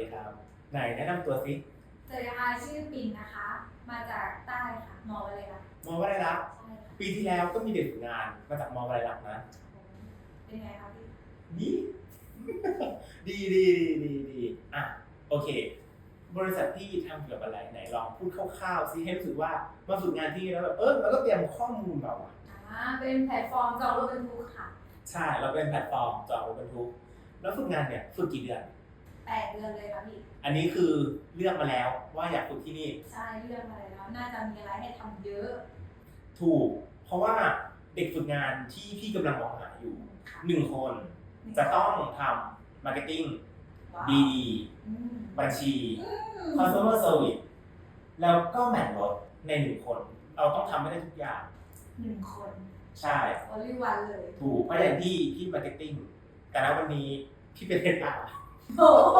ดีครับไหนแนะนำตัวสิสวัสดีค่ะชื่อปิ่นนะคะ มาจากใต้ค่ะมออะไรคะมอวลัยลักษณ์ใช่ค่ะปีที่แล้วก็มีเด็กฝึกงานมาจากมอวลัยลักษณ์นะเป็นไงคะพี่ดี ดีดีดีดีดีอะโอเค บริษัทพี่ทำเกี่ยวกับอะไรไหนลองพูดคร่าวๆซิให้รู้สึกว่ามาฝึกงานที่นี่แล้วแบบเออเราก็เตรียมข้อมูลมาว่ะ อ่าเป็นแพลตฟอร์มจองรถบรรทุกค่ะ ใช่ เราเป็นแพลตฟอร์มจองรถบรรทุกแล้วฝึกงานเนี่ยฝึกกี่เดือน แปดเดือนเลยค่ะพี่ อันนี้คือเลือกมาแล้วว่าอยากฝึกที่นี่ ใช่เรื่องอะไรแล้วน่าจะมีอะไรให้ทำเยอะถูก เพราะว่าเด็กฝึกงานที่พี่กำลังมองหาอยู่ค่ะหนึ่งคนจะต้องทำมาร์เก็ตติ้งว้าวดีอืมบัญชีอืม customer service แล้วก็แมนรถในหนึ่งคน เราต้องทำให้ได้ทุกอย่าง หนึ่งคนใช่บริวันเลย ถูกเพราะอย่างที่พี่มาร์เก็ตติ้งแต่ณวันนี้พี่เป็นเฮดอา โอ้โห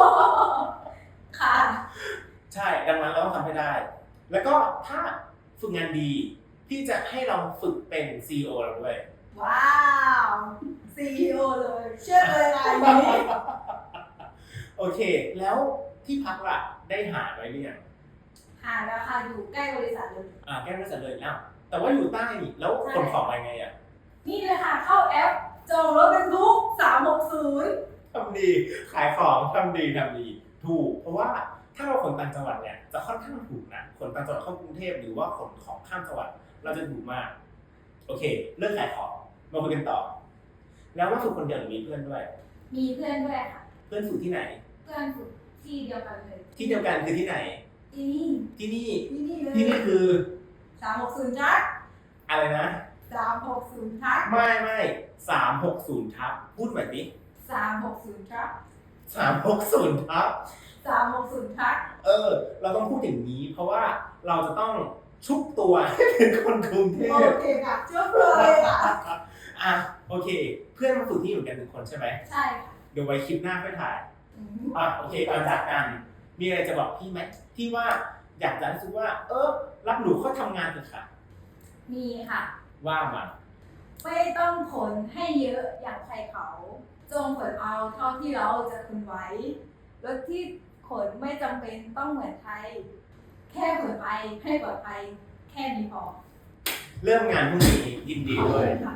ค่ะ ใช่ดังนั้นเราต้องทำให้ได้ แล้วก็ถ้าฝึกงานดี พี่จะให้เราฝึกเป็น CEO เราด้วย ว้าว CEO เลย เชื่อเลยรายนี้ โอเค แล้วที่พักล่ะ ได้หาไว้หรือยังหาแล้วค่ะอยู่ใกล้บริษัทเลย อ่าแก้ไม่เสร็จเลยอ้าวแต่ว่าอยู่ใต้นี่แล้วขนของอะไรไงอะ นี่เลยค่ะ เข้าแอปจองรถบรรทุก360ทำ ดีขายของทำดีทำดีถูก เพราะว่าถ้าเราขนต่างจังหวัดเนี่ยจะค่อนข้างถูกนะขนต่างจังหวัดเข้ากรุงเทพหรือว่าขนของข้ามจังหวัดเราจะถูกมาก โอเค เลิกขายของมาคุยกันต่อ แล้วว่าฝึกคนเดียวหรือมีเพื่อนด้วย มีเพื่อนด้วยค่ะ เพื่อนฝึกที่ไหน เพื่อนฝึกที่เดียวกันเลย ที่เดียวกันคือที่ไหน ที่นี่ ที่นี่ ที่นี่เลยที่นี่คือสามหกศูนย์ทักอะไรนะสามหกศูนย์ทักไม่ไม่สามหกศูนย์ทับพูดแบบนี้ สามหกศูนย์ทักสามหกศูนย์ทับสามหกศูนย์ทักเออ เราต้องพูดอย่างนี้ เพราะว่าเราจะต้องชุบตัวให้เป็นคนกรุงเทโอพเคค่ะเชื่อเลยค่ะอะโอเค เพื่อนมาฝึกที่อยู่กันหนึ่งคนใช่ไหมใช่ค่ะเดี๋ยวไว้คลิปหน้าค่อยถ่ายอืมอะโอเคก่อนจากกัน มีอะไรจะบอกพี่ไหมที่ว่าอยากจะรู้สึกว่า เออรับหนูเข้าทำงานเถอะค่ะมีค่ะ ว่ามาไม่ต้องขนให้เยอะอย่างใครเขา จงขนเอาเท่าที่เราจะขนไหวรถที่ขนไม่จำเป็นต้องเหมือนใครแค่ขนไปให้ปลอดภัยแค่นี้พอ เริ่มงานพรุ่งนี้ยินดีด้วยค่ะ